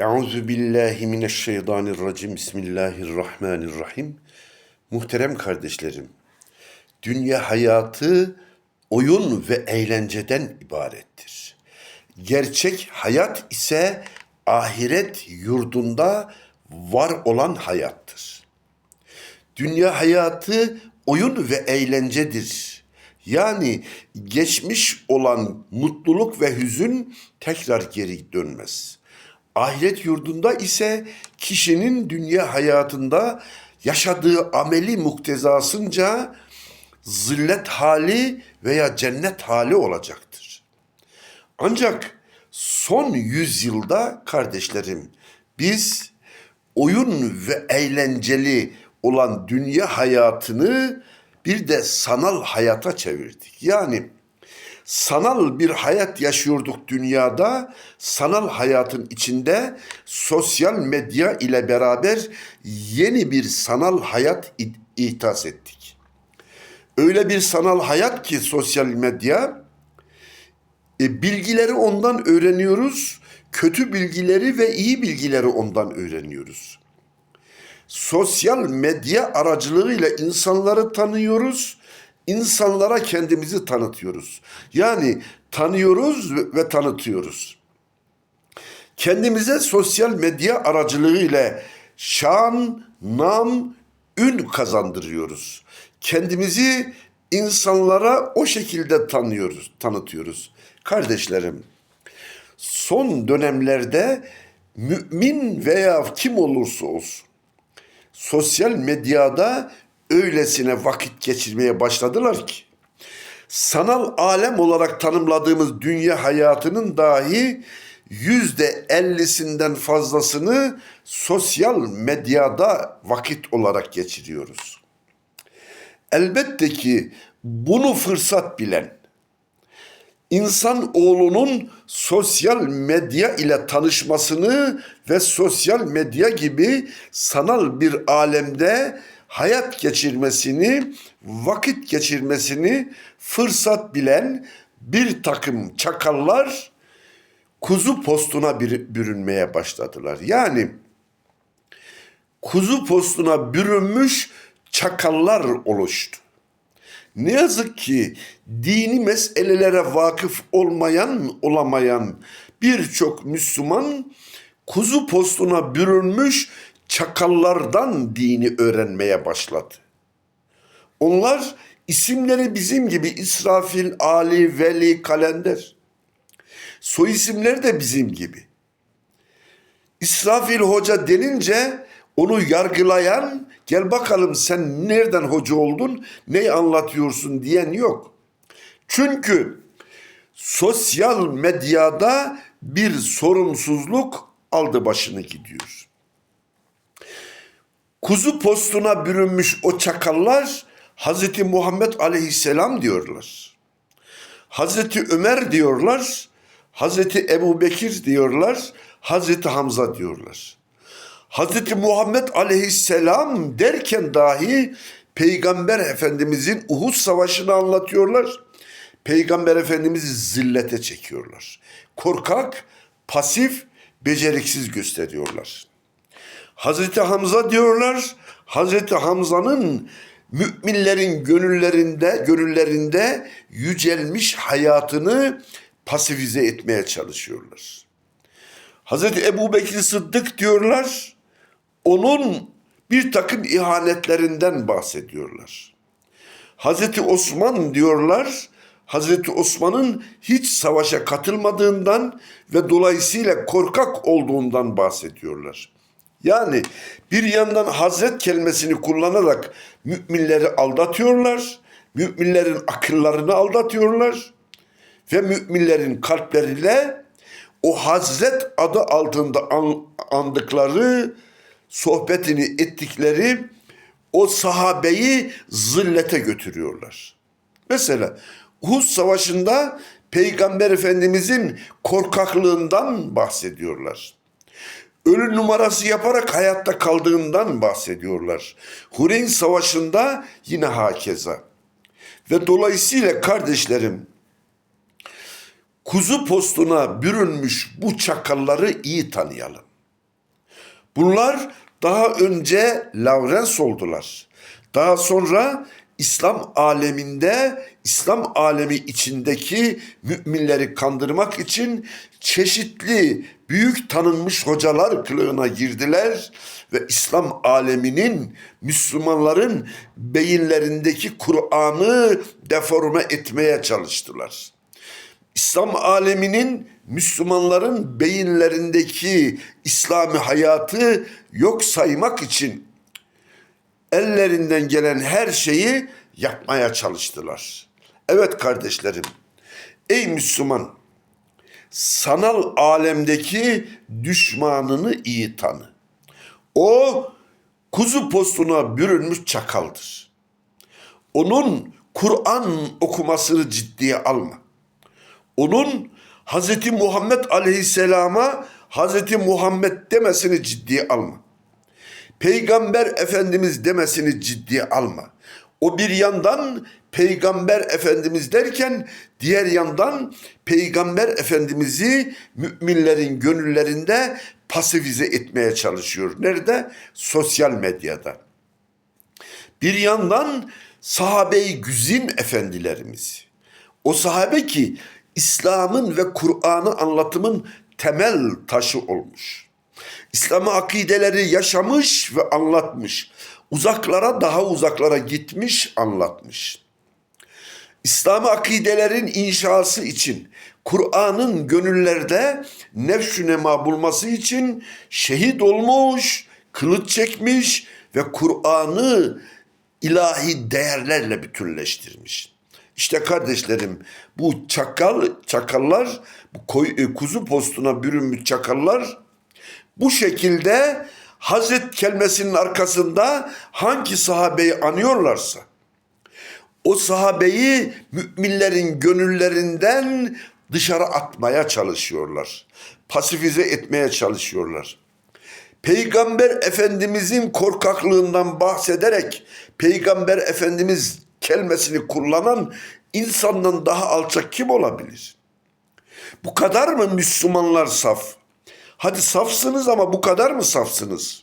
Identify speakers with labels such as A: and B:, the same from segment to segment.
A: Euzu billahi mineşşeytanirracim. Bismillahirrahmanirrahim. Muhterem kardeşlerim, dünya hayatı oyun ve eğlenceden ibarettir. Gerçek hayat ise ahiret yurdunda var olan hayattır. Dünya hayatı oyun ve eğlencedir. Yani geçmiş olan mutluluk ve hüzün tekrar geri dönmez. Ahiret yurdunda ise kişinin dünya hayatında yaşadığı ameli muktezasınca zillet hali veya cennet hali olacaktır. Ancak son yüzyılda kardeşlerim biz oyun ve eğlenceli olan dünya hayatını bir de sanal hayata çevirdik. Yani sanal bir hayat yaşıyorduk dünyada. Sanal hayatın içinde sosyal medya ile beraber yeni bir sanal hayat i- ihdas ettik. Öyle bir sanal hayat ki sosyal medya e, bilgileri ondan öğreniyoruz. Kötü bilgileri ve iyi bilgileri ondan öğreniyoruz. Sosyal medya aracılığıyla insanları tanıyoruz. İnsanlara kendimizi tanıtıyoruz. Yani tanıyoruz ve, tanıtıyoruz. Kendimize sosyal medya aracılığıyla şan, nam, ün kazandırıyoruz. Kendimizi insanlara o şekilde tanıyoruz, tanıtıyoruz. Kardeşlerim, son dönemlerde mümin veya kim olursa olsun sosyal medyada öylesine vakit geçirmeye başladılar ki sanal alem olarak tanımladığımız dünya hayatının dahi yüzde ellisinden fazlasını sosyal medyada vakit olarak geçiriyoruz. Elbette ki bunu fırsat bilen, insan oğlunun sosyal medya ile tanışmasını ve sosyal medya gibi sanal bir alemde hayat geçirmesini, vakit geçirmesini fırsat bilen bir takım çakallar kuzu postuna bürünmeye başladılar. Yani kuzu postuna bürünmüş çakallar oluştu. Ne yazık ki dini meselelere vakıf olmayan, olamayan birçok Müslüman kuzu postuna bürünmüş çakallardan dini öğrenmeye başladı. Onlar isimleri bizim gibi İsrafil, Ali, Veli, Kalender. Soy isimleri de bizim gibi. İsrafil Hoca denince onu yargılayan gel bakalım sen nereden hoca oldun ne anlatıyorsun diyen yok. Çünkü sosyal medyada bir sorumsuzluk aldı başını gidiyor. Kuzu postuna bürünmüş o çakallar Hazreti Muhammed Aleyhisselam diyorlar. Hazreti Ömer diyorlar, Hazreti Ebu Bekir diyorlar, Hazreti Hamza diyorlar. Hazreti Muhammed Aleyhisselam derken dahi Peygamber Efendimizin Uhud Savaşı'nı anlatıyorlar. Peygamber Efendimiz'i zillete çekiyorlar. Korkak, pasif, beceriksiz gösteriyorlar. Hazreti Hamza diyorlar. Hazreti Hamza'nın müminlerin gönüllerinde gönüllerinde yücelmiş hayatını pasifize etmeye çalışıyorlar. Hazreti Ebu Bekir Sıddık diyorlar. Onun bir takım ihanetlerinden bahsediyorlar. Hazreti Osman diyorlar. Hazreti Osman'ın hiç savaşa katılmadığından ve dolayısıyla korkak olduğundan bahsediyorlar. Yani bir yandan Hazret kelimesini kullanarak müminleri aldatıyorlar. Müminlerin akıllarını aldatıyorlar. Ve müminlerin kalpleriyle o Hazret adı altında an- andıkları, sohbetini ettikleri o sahabeyi zillete götürüyorlar. Mesela Uhud Savaşı'nda Peygamber Efendimizin korkaklığından bahsediyorlar. Ölü numarası yaparak hayatta kaldığından bahsediyorlar. Hureyn Savaşı'nda yine hakeza. Ve dolayısıyla kardeşlerim kuzu postuna bürünmüş bu çakalları iyi tanıyalım. Bunlar daha önce Lawrence oldular. Daha sonra İslam aleminde, İslam alemi içindeki müminleri kandırmak için çeşitli büyük tanınmış hocalar kılığına girdiler ve İslam aleminin Müslümanların beyinlerindeki Kur'an'ı deforme etmeye çalıştılar. İslam aleminin Müslümanların beyinlerindeki İslami hayatı yok saymak için ellerinden gelen her şeyi yapmaya çalıştılar. Evet kardeşlerim, ey Müslüman, sanal alemdeki düşmanını iyi tanı. O kuzu postuna bürünmüş çakaldır. Onun Kur'an okumasını ciddiye alma. Onun Hz. Muhammed Aleyhisselam'a Hz. Muhammed demesini ciddiye alma. Peygamber Efendimiz demesini ciddiye alma. O bir yandan Peygamber Efendimiz derken diğer yandan Peygamber Efendimiz'i müminlerin gönüllerinde pasifize etmeye çalışıyor. Nerede? Sosyal medyada. Bir yandan sahabe-i güzin efendilerimiz. O sahabe ki İslam'ın ve Kur'an'ı anlatımın temel taşı olmuş. İslam'ı akideleri yaşamış ve anlatmış. Uzaklara daha uzaklara gitmiş, anlatmış. İslam akidelerin inşası için, Kur'an'ın gönüllerde nefs nema bulması için şehit olmuş, kılıç çekmiş ve Kur'an'ı ilahi değerlerle bütünleştirmiş. İşte kardeşlerim bu çakal çakallar bu koy, e, kuzu postuna bürünmüş çakallar bu şekilde Hazret kelimesinin arkasında hangi sahabeyi anıyorlarsa o sahabeyi müminlerin gönüllerinden dışarı atmaya çalışıyorlar. Pasifize etmeye çalışıyorlar. Peygamber Efendimizin korkaklığından bahsederek Peygamber Efendimiz kelimesini kullanan insandan daha alçak kim olabilir? Bu kadar mı Müslümanlar saf? Hadi safsınız ama bu kadar mı safsınız?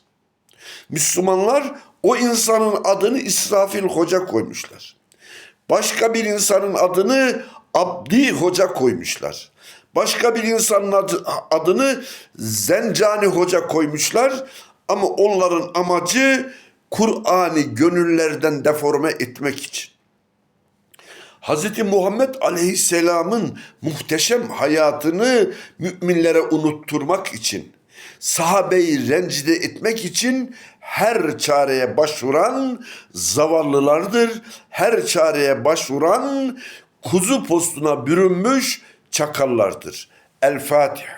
A: Müslümanlar o insanın adını İsrafil Hoca koymuşlar. Başka bir insanın adını Abdi Hoca koymuşlar. Başka bir insanın adı- adını Zencani Hoca koymuşlar. Ama onların amacı Kur'an'ı gönüllerden deforme etmek için. Hz. Muhammed Aleyhisselam'ın muhteşem hayatını müminlere unutturmak için, sahabeyi rencide etmek için her çareye başvuran zavallılardır. Her çareye başvuran kuzu postuna bürünmüş çakallardır. El Fatiha.